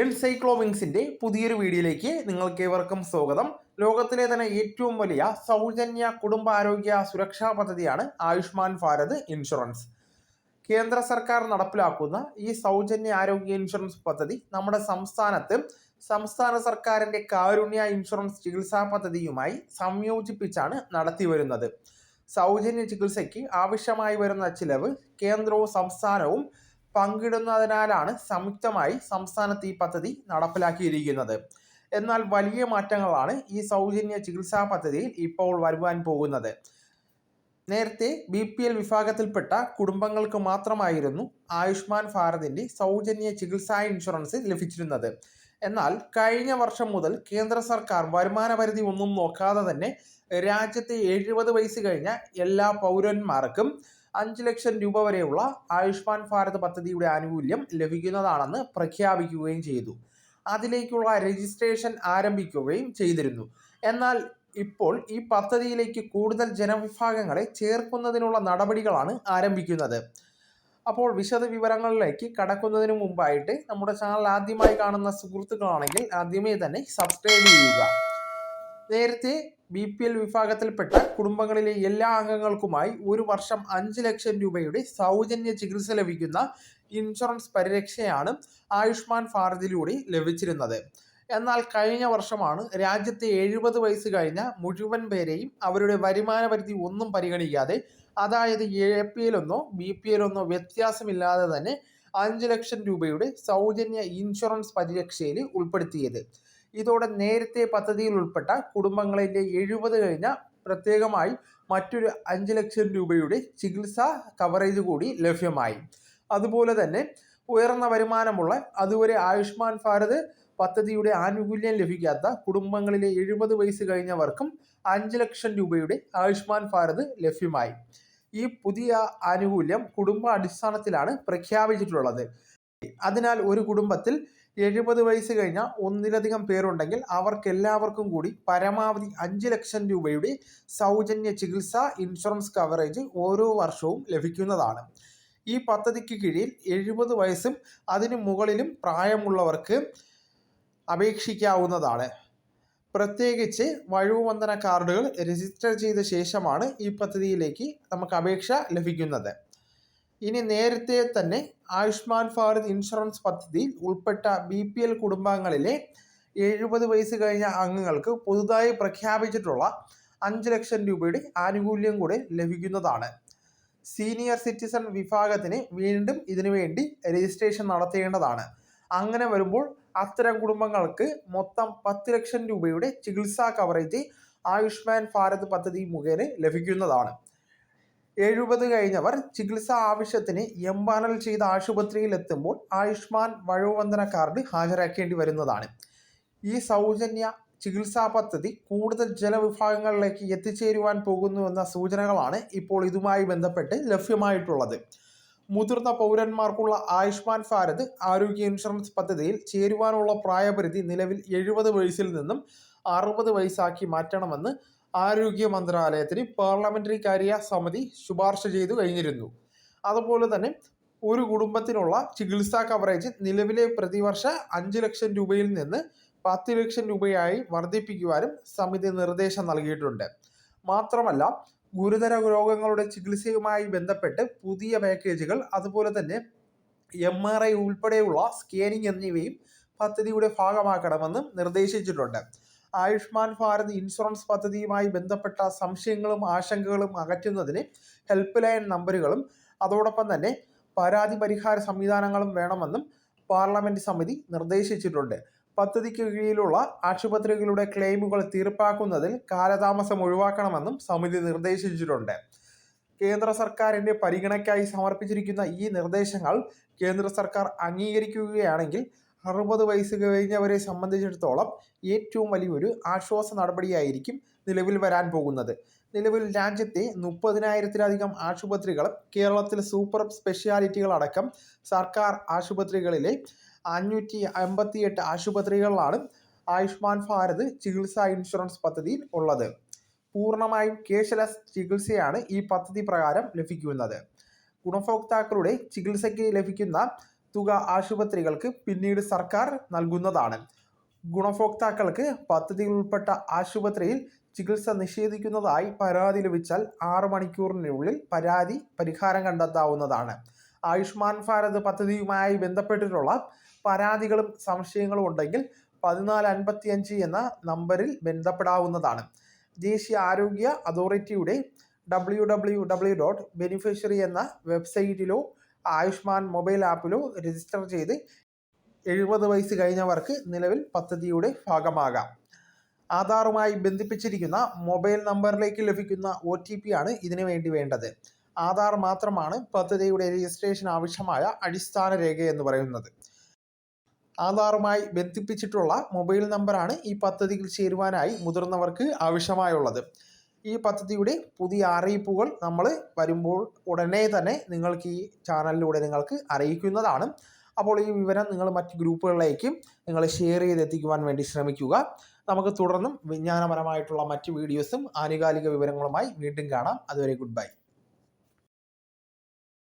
എൻസൈക്ലോവിങ്സിന്റെ പുതിയൊരു വീഡിയോയിലേക്ക് നിങ്ങൾക്ക് ഏവർക്കും സ്വാഗതം. ലോകത്തിലെ തന്നെ ഏറ്റവും വലിയ സൗജന്യ കുടുംബാരോഗ്യ സുരക്ഷാ പദ്ധതിയാണ് ആയുഷ്മാൻ ഭാരത് ഇൻഷുറൻസ്. കേന്ദ്ര സർക്കാർ നടപ്പിലാക്കുന്ന ഈ സൗജന്യ ആരോഗ്യ ഇൻഷുറൻസ് പദ്ധതി നമ്മുടെ സംസ്ഥാനത്ത് സംസ്ഥാന സർക്കാരിന്റെ കാരുണ്യ ഇൻഷുറൻസ് ചികിത്സാ പദ്ധതിയുമായി സംയോജിപ്പിച്ചാണ് നടത്തിവരുന്നത് സൗജന്യ ചികിത്സയ്ക്ക് ആവശ്യമായി വരുന്ന ചിലവ് കേന്ദ്രവും സംസ്ഥാനവും പങ്കിടുന്നതിനാലാണ് സംയുക്തമായി സംസ്ഥാനത്ത് ഈ പദ്ധതി നടപ്പിലാക്കിയിരിക്കുന്നത്. എന്നാൽ വലിയ മാറ്റങ്ങളാണ് ഈ സൗജന്യ ചികിത്സാ പദ്ധതിയിൽ ഇപ്പോൾ വരുവാൻ പോകുന്നത്. നേരത്തെ ബി പി എൽ വിഭാഗത്തിൽപ്പെട്ട കുടുംബങ്ങൾക്ക് മാത്രമായിരുന്നു ആയുഷ്മാൻ ഭാരതിന്റെ സൗജന്യ ചികിത്സാ ഇൻഷുറൻസ് ലഭിച്ചിരുന്നത്. എന്നാൽ കഴിഞ്ഞ വർഷം മുതൽ കേന്ദ്ര സർക്കാർ വരുമാന പരിധി ഒന്നും നോക്കാതെ തന്നെ രാജ്യത്തെ എഴുപത് വയസ്സ് കഴിഞ്ഞ എല്ലാ പൗരന്മാർക്കും അഞ്ച് ലക്ഷം രൂപ വരെയുള്ള ആയുഷ്മാൻ ഭാരത് പദ്ധതിയുടെ ആനുകൂല്യം ലഭിക്കുന്നതാണെന്ന് പ്രഖ്യാപിക്കുകയും ചെയ്തു. അതിലേക്കുള്ള രജിസ്ട്രേഷൻ ആരംഭിക്കുകയും ചെയ്തിരുന്നു. എന്നാൽ ഇപ്പോൾ ഈ പദ്ധതിയിലേക്ക് കൂടുതൽ ജനവിഭാഗങ്ങളെ ചേർക്കുന്നതിനുള്ള നടപടികളാണ് ആരംഭിക്കുന്നത്. അപ്പോൾ വിശദ വിവരങ്ങളിലേക്ക് കടക്കുന്നതിന് മുമ്പായിട്ട് നമ്മുടെ ചാനൽ ആദ്യമായി കാണുന്ന സുഹൃത്തുക്കളാണെങ്കിൽ ആദ്യമേ തന്നെ സബ്സ്ക്രൈബ് ചെയ്യുക. നേരത്തെ ബി പി എൽ വിഭാഗത്തിൽപ്പെട്ട കുടുംബങ്ങളിലെ എല്ലാ അംഗങ്ങൾക്കുമായി ഒരു വർഷം അഞ്ച് ലക്ഷം രൂപയുടെ സൗജന്യ ചികിത്സ ലഭിക്കുന്ന ഇൻഷുറൻസ് പരിരക്ഷയാണ് ആയുഷ്മാൻ ഭാരതിലൂടെ ലഭിച്ചിരുന്നത്. എന്നാൽ കഴിഞ്ഞ വർഷമാണ് രാജ്യത്തെ എഴുപത് വയസ്സ് കഴിഞ്ഞ മുഴുവൻ പേരെയും അവരുടെ വരുമാന പരിധി ഒന്നും പരിഗണിക്കാതെ അതായത് എ പി എല്ലൊന്നോ ബി പി എല്ലൊന്നോ വ്യത്യാസമില്ലാതെ തന്നെ അഞ്ച് ലക്ഷം രൂപയുടെ സൗജന്യ ഇൻഷുറൻസ് പരിരക്ഷയിൽ ഉൾപ്പെടുത്തിയത്. ഇതോടെ നേരത്തെ പദ്ധതിയിൽ ഉൾപ്പെട്ട കുടുംബങ്ങളിലെ എഴുപത് കഴിഞ്ഞ പ്രത്യേകമായി മറ്റൊരു അഞ്ച് ലക്ഷം രൂപയുടെ ചികിത്സാ കവറേജ് കൂടി ലഭ്യമായി. അതുപോലെ തന്നെ ഉയർന്ന വരുമാനമുള്ള അതുവരെ ആയുഷ്മാൻ ഭാരത് പദ്ധതിയുടെ ആനുകൂല്യം ലഭിക്കാത്ത കുടുംബങ്ങളിലെ എഴുപത് വയസ്സ് കഴിഞ്ഞവർക്കും അഞ്ച് ലക്ഷം രൂപയുടെ ആയുഷ്മാൻ ഭാരത് ലഭ്യമായി. ഈ പുതിയ ആനുകൂല്യം കുടുംബ അടിസ്ഥാനത്തിലാണ് പ്രഖ്യാപിച്ചിട്ടുള്ളത്. അതിനാൽ ഒരു കുടുംബത്തിൽ എഴുപത് വയസ്സ് കഴിഞ്ഞ ഒന്നിലധികം പേരുണ്ടെങ്കിൽ അവർക്കെല്ലാവർക്കും കൂടി പരമാവധി അഞ്ച് ലക്ഷം രൂപയുടെ സൗജന്യ ചികിത്സാ ഇൻഷുറൻസ് കവറേജ് ഓരോ വർഷവും ലഭിക്കുന്നതാണ്. ഈ പദ്ധതിക്ക് കീഴിൽ എഴുപത് വയസ്സും അതിനു മുകളിലും പ്രായമുള്ളവർക്ക് അപേക്ഷിക്കാവുന്നതാണ്. പ്രത്യേകിച്ച് വഴുവന്തന കാർഡുകൾ രജിസ്റ്റർ ചെയ്ത ശേഷമാണ് ഈ പദ്ധതിയിലേക്ക് നമുക്ക് അപേക്ഷ ലഭിക്കുന്നത്. ഇനി നേരത്തെ തന്നെ ആയുഷ്മാൻ ഭാരത് ഇൻഷുറൻസ് പദ്ധതിയിൽ ഉൾപ്പെട്ട ബി പി എൽ കുടുംബാംഗങ്ങളിലെ എഴുപത് വയസ്സ് കഴിഞ്ഞ അംഗങ്ങൾക്ക് പുതുതായി പ്രഖ്യാപിച്ചിട്ടുള്ള അഞ്ച് ലക്ഷം രൂപയുടെ ആനുകൂല്യം കൂടെ ലഭിക്കുന്നതാണ്. സീനിയർ സിറ്റിസൺ വിഭാഗത്തിന് വീണ്ടും ഇതിനു വേണ്ടി രജിസ്ട്രേഷൻ നടത്തേണ്ടതാണ്. അങ്ങനെ വരുമ്പോൾ അത്തരം കുടുംബങ്ങൾക്ക് മൊത്തം പത്ത് ലക്ഷം രൂപയുടെ ചികിത്സാ കവറേജ് ആയുഷ്മാൻ ഭാരത് പദ്ധതി മുഖേന ലഭിക്കുന്നതാണ്. എഴുപത് കഴിഞ്ഞവർ ചികിത്സ ആവശ്യത്തിന് എംപാനൽ ചെയ്ത ആശുപത്രിയിൽ എത്തുമ്പോൾ ആയുഷ്മാൻ വയോവന്ദന കാർഡ് ഹാജരാക്കേണ്ടി വരുന്നതാണ്. ഈ സൗജന്യ ചികിത്സാ പദ്ധതി കൂടുതൽ ജനവിഭാഗങ്ങളിലേക്ക് എത്തിച്ചേരുവാൻ പോകുന്നുവെന്ന സൂചനകളാണ് ഇപ്പോൾ ഇതുമായി ബന്ധപ്പെട്ട് ലഭ്യമായിട്ടുള്ളത്. മുതിർന്ന പൗരന്മാർക്കുള്ള ആയുഷ്മാൻ ഭാരത് ആരോഗ്യ ഇൻഷുറൻസ് പദ്ധതിയിൽ ചേരുവാനുള്ള പ്രായപരിധി നിലവിൽ എഴുപത് വയസ്സിൽ നിന്നും അറുപത് വയസ്സാക്കി മാറ്റണമെന്ന് ആരോഗ്യ മന്ത്രാലയത്തിന് പാർലമെന്ററി കാര്യ സമിതി ശുപാർശ ചെയ്തു കഴിഞ്ഞിരുന്നു. അതുപോലെ തന്നെ ഒരു കുടുംബത്തിനുള്ള ചികിത്സാ കവറേജ് നിലവിലെ പ്രതിവർഷ അഞ്ച് ലക്ഷം രൂപയിൽ നിന്ന് പത്ത് ലക്ഷം രൂപയായി വർദ്ധിപ്പിക്കുവാനും സമിതി നിർദ്ദേശം നൽകിയിട്ടുണ്ട്. മാത്രമല്ല ഗുരുതര രോഗങ്ങളുടെ ചികിത്സയുമായി ബന്ധപ്പെട്ട് പുതിയ പാക്കേജുകൾ അതുപോലെ തന്നെ എം ആർ ഐ ഉൾപ്പെടെയുള്ള സ്കാനിങ് എന്നിവയും പദ്ധതിയുടെ ഭാഗമാക്കണമെന്നും നിർദ്ദേശിച്ചിട്ടുണ്ട്. ആയുഷ്മാൻ ഭാരത് ഇൻഷുറൻസ് പദ്ധതിയുമായി ബന്ധപ്പെട്ട സംശയങ്ങളും ആശങ്കകളും അകറ്റുന്നതിന് ഹെൽപ്പ് ലൈൻ നമ്പറുകളും അതോടൊപ്പം തന്നെ പരാതി പരിഹാര സംവിധാനങ്ങളും വേണമെന്നും പാർലമെന്റ് സമിതി നിർദ്ദേശിച്ചിട്ടുണ്ട്. പദ്ധതിക്ക് കീഴിലുള്ള ആശുപത്രികളുടെ ക്ലെയിമുകൾ തീർപ്പാക്കുന്നതിൽ കാലതാമസം ഒഴിവാക്കണമെന്നും സമിതി നിർദ്ദേശിച്ചിട്ടുണ്ട്. കേന്ദ്ര സർക്കാരിന്റെ പരിഗണനയ്ക്കായി സമർപ്പിച്ചിരിക്കുന്ന ഈ നിർദ്ദേശങ്ങൾ കേന്ദ്ര സർക്കാർ അംഗീകരിക്കുകയാണെങ്കിൽ അറുപത് വയസ്സ് കഴിഞ്ഞവരെ സംബന്ധിച്ചിടത്തോളം ഏറ്റവും വലിയൊരു ആശ്വാസ നടപടിയായിരിക്കും നിലവിൽ വരാൻ പോകുന്നത്. നിലവിൽ രാജ്യത്തെ മുപ്പതിനായിരത്തിലധികം ആശുപത്രികളും കേരളത്തിൽ സൂപ്പർ സ്പെഷ്യാലിറ്റികളടക്കം സർക്കാർ ആശുപത്രികളിലെ അഞ്ഞൂറ്റി എട്ട് ആശുപത്രികളിലാണ് ആയുഷ്മാൻ ഭാരത് ചികിത്സാ ഇൻഷുറൻസ് പദ്ധതിയിൽ ഉള്ളത്. പൂർണമായും കേശലസ് ചികിത്സയാണ് ഈ പദ്ധതി പ്രകാരം ലഭിക്കുന്നത്. ഗുണഭോക്താക്കളുടെ ചികിത്സയ്ക്ക് ലഭിക്കുന്ന തുക ആശുപത്രികൾക്ക് പിന്നീട് സർക്കാർ നൽകുന്നതാണ്. ഗുണഭോക്താക്കൾക്ക് പദ്ധതിയിൽ ഉൾപ്പെട്ട ആശുപത്രിയിൽ ചികിത്സ നിഷേധിക്കുന്നതായി പരാതി ലഭിച്ചാൽ ആറ് മണിക്കൂറിനുള്ളിൽ പരാതി പരിഹാരം കണ്ടെത്താവുന്നതാണ്. ആയുഷ്മാൻ ഭാരത് പദ്ധതിയുമായി ബന്ധപ്പെട്ടിട്ടുള്ള പരാതികളും സംശയങ്ങളും ഉണ്ടെങ്കിൽ പതിനാല് അൻപത്തിയഞ്ച് എന്ന നമ്പറിൽ ബന്ധപ്പെടാവുന്നതാണ്. ദേശീയ ആരോഗ്യ അതോറിറ്റിയുടെ W W W dot beneficiary എന്ന വെബ്സൈറ്റിലോ ആയുഷ്മാൻ മൊബൈൽ ആപ്പിലോ രജിസ്റ്റർ ചെയ്ത് എഴുപത് വയസ്സ് കഴിഞ്ഞവർക്ക് നിലവിൽ പദ്ധതിയുടെ ഭാഗമാകാം. ആധാറുമായി ബന്ധിപ്പിച്ചിരിക്കുന്ന മൊബൈൽ നമ്പറിലേക്ക് ലഭിക്കുന്ന ഒ ടി പി ആണ് ഇതിനു വേണ്ടി വേണ്ടത്. ആധാർ മാത്രമാണ് പദ്ധതിയുടെ രജിസ്ട്രേഷൻ ആവശ്യമായ അടിസ്ഥാന രേഖ എന്ന് പറയുന്നത്. ആധാറുമായി ബന്ധിപ്പിച്ചിട്ടുള്ള മൊബൈൽ നമ്പറാണ് ഈ പദ്ധതിയിൽ ചേരുവാനായി മുതിർന്നവർക്ക് ആവശ്യമായുള്ളത്. ഈ പദ്ധതിയുടെ പുതിയ അറിയിപ്പുകൾ നമ്മൾ വരുമ്പോൾ ഉടനെ തന്നെ നിങ്ങൾക്ക് ഈ ചാനലിലൂടെ നിങ്ങൾക്ക് അറിയിക്കുന്നതാണ്. അപ്പോൾ ഈ വിവരം നിങ്ങൾ മറ്റ് ഗ്രൂപ്പുകളിലേക്കും നിങ്ങൾ ഷെയർ ചെയ്തെത്തിക്കുവാൻ വേണ്ടി ശ്രമിക്കുക. നമുക്ക് തുടർന്നും വിജ്ഞാനപരമായിട്ടുള്ള മറ്റ് വീഡിയോസും ആനുകാലിക വിവരങ്ങളുമായി വീണ്ടും കാണാം. അതുവരെ ഗുഡ് ബൈ